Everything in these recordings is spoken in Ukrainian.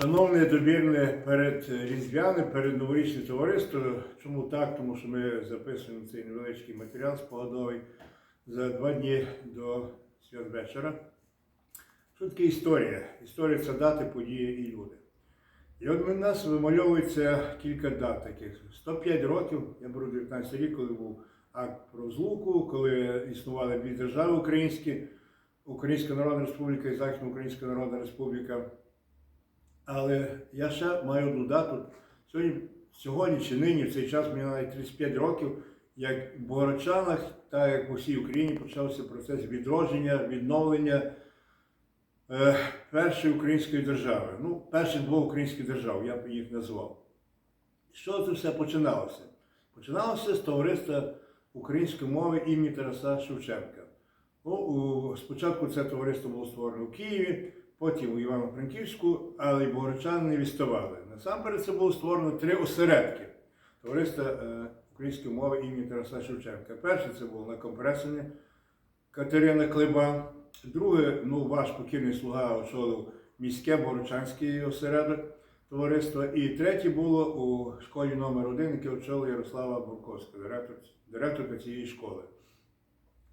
Шановне добірне перед різдвяним, перед новорічним товариством. Чому так? Тому що ми записуємо цей невеличкий матеріал спогадовий за два дні до святвечора. Що таке історія? Історія це дати, події і люди. І от у нас вимальовується кілька дат таких. 105 років, я беру 19 рік, коли був акт про злуку, коли існували дві держави українські, Українська Народна Республіка і Західноукраїнська Народна Республіка. Але я ще маю одну дату. Сьогодні, сьогодні чи нині, в цей час мені навіть 35 років, як в Богородчанах, так як у всій Україні почався процес відродження, відновлення е, першої української держави. Ну, перших двох українських держав, я б їх назвав. Що це все починалося? Починалося з товариства української мови імені Тараса Шевченка. Ну, спочатку це товариство було створено в Києві, потім у Івано-Франківську, але й богородчани не відставали. Насамперед це було створено три осередки товариства е, української мови імені Тараса Шевченка. Перше це було на компресені Катерина Клебан. Друге, ну, ваш покірний слуга очолив міське Богородчанський осередок товариства. І третє було у школі номер 1 яке очолив Ярослава Бурковська, директор, директорка цієї школи.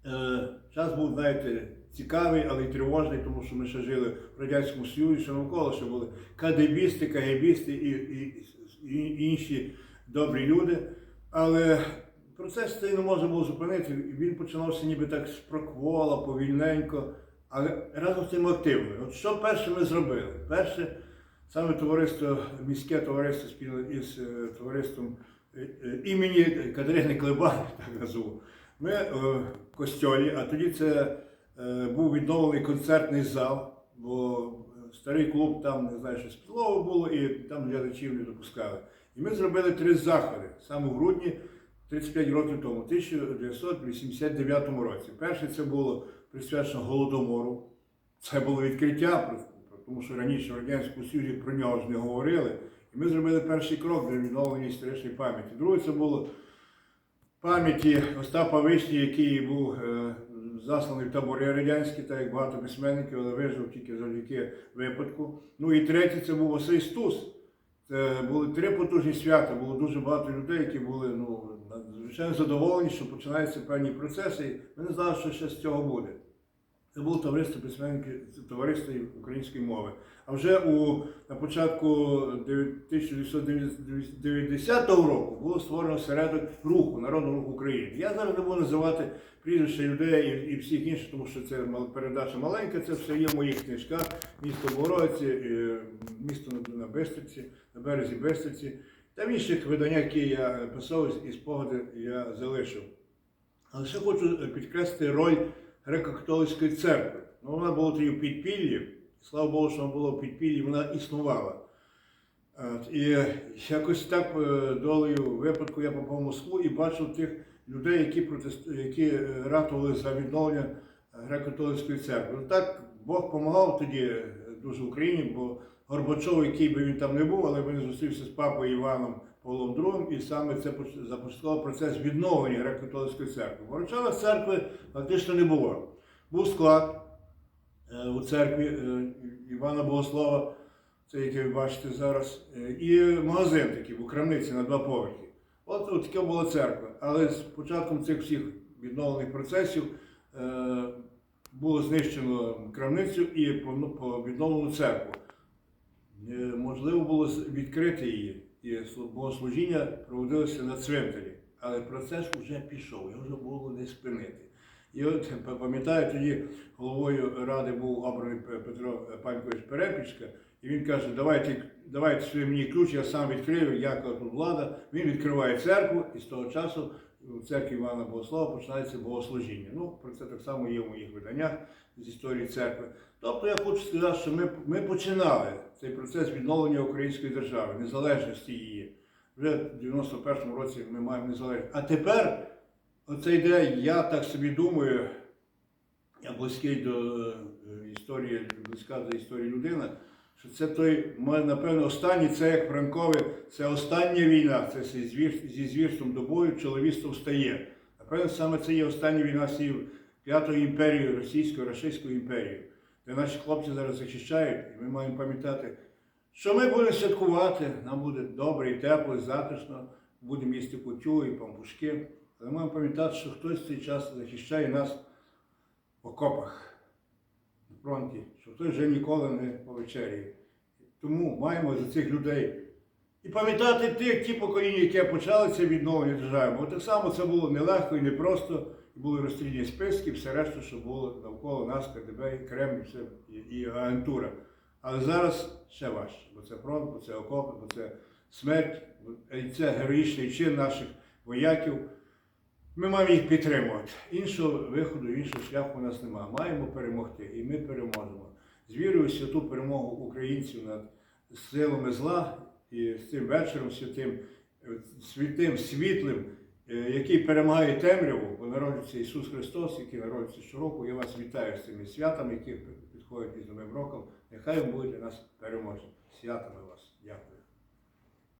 Е, Час був, знаєте, цікавий, але й тривожний, тому що ми ще жили в Радянському Союзі, що навколо ще були кадебісти, кагебісти і, і, і інші добрі люди. Але процес цей не можна було зупинити. Він починався ніби так з проквола, повільненько, але разом з тим активно. От що перше ми зробили? Перше, саме товариство, міське товариство спільно із е, товариством е, імені Катерини Клебан, так назву. Ми е, в костьолі, а тоді це е, був відновлений концертний зал, бо е, старий клуб там, не знаю, щось підлово було, і там глядачів не допускали. І ми зробили три заходи саме в грудні 35 років тому, 1989 році. Перше це було присвячено Голодомору. Це було відкриття, тому що раніше в Радянському Союзі про нього ж не говорили. І ми зробили перший крок для відновлення історичної пам'яті. Друге, це було пам'яті Остапа Вишні, який був е, засланий в табори радянські, так як багато письменників, але вижив тільки завдяки випадку. Ну і третє це був Василь Стус. Це були три потужні свята, було дуже багато людей, які були ну, надзвичайно задоволені, що починаються певні процеси. Ми не знали, що ще з цього буде. Це було товариство письменників товариство української мови. А вже у, на початку 1990 року було створено середок руху, народного руху України. Я зараз не буду називати прізвища людей і, всіх інших, тому що це передача маленька, це все є в моїх книжках. Місто Богородці, е, місто на, Бистриці, на березі Бистриці. Та в інших виданнях, які я писав і спогади я залишив. Але ще хочу підкреслити роль греко-католицької церкви. Ну, вона була тоді в підпіллі, слава Богу, що вона була в підпіллі, вона існувала. І якось так е, долею випадку я попав в Москву і бачив тих людей, які, протесту... які ратували за відновлення греко-католицької церкви. Ну, Так Бог допомагав тоді е, дуже Україні, бо Горбачов, який би він там не був, але він зустрівся з папою Іваном II, і саме це започаткував процес відновлення греко-католицької церкви. Горчанах церкви фактично не було. Був склад е, у церкві е, Івана Богослава, це який ви бачите зараз, е, і магазин такий у крамниці на два поверхи. От, от така була церква. Але з початком цих всіх відновлених процесів було знищено крамницю і відновлено церкву. Можливо було відкрити її, і богослужіння проводилося на цвинтарі. Але процес вже пішов, його вже було не спинити. І от пам'ятаю, тоді головою ради був обраний Петро Панькович Перепічка, і він каже, давайте, давайте свої мені ключ, я сам відкрию, як тут влада. Він відкриває церкву, і з того часу у церкві Івана Богослава починається богослужіння. Ну, про це так само є в моїх виданнях з історії церкви. Тобто я хочу сказати, що ми, ми починали цей процес відновлення української держави, незалежності її. Вже в 91-му році ми маємо незалежність. А тепер оце йде, я так собі думаю, я близький до е, історії, близька до історії людина, що це той, напевно, останній, це як Франкове, це остання війна, це зі звір- зі звірством до бою чоловічство встає. Напевно, саме це є остання війна з п'ятою імперією, російською, рашистською імперією, де наші хлопці зараз захищають, і ми маємо пам'ятати, що ми будемо святкувати, нам буде добре і тепло, і затишно, будемо їсти кутю і пампушки. Але маємо пам'ятати, що хтось цей час захищає нас в окопах фронті, що хтось вже ніколи не повечеряє. Тому маємо за цих людей і пам'ятати тих, ті покоління, які почали це відновлення держави. Бо так само це було нелегко і непросто, були розстрільні списки, все решта, що було навколо нас, КДБ, і Кремль, все, і, і агентура. Але зараз ще важче, бо це фронт, бо це окопи, бо це смерть, бо- це героїчний чин наших вояків. Ми маємо їх підтримувати. Іншого виходу, іншого шляху у нас немає. Маємо перемогти, і ми переможемо. З вірою в святу перемогу українців над силами зла і з цим вечором святим, святим, світлим, е, який перемагає темряву, бо народиться Ісус Христос, який народиться щороку. Я вас вітаю з цими святами, які підходять із Новим роком. Нехай буде для нас переможний. Святами вас.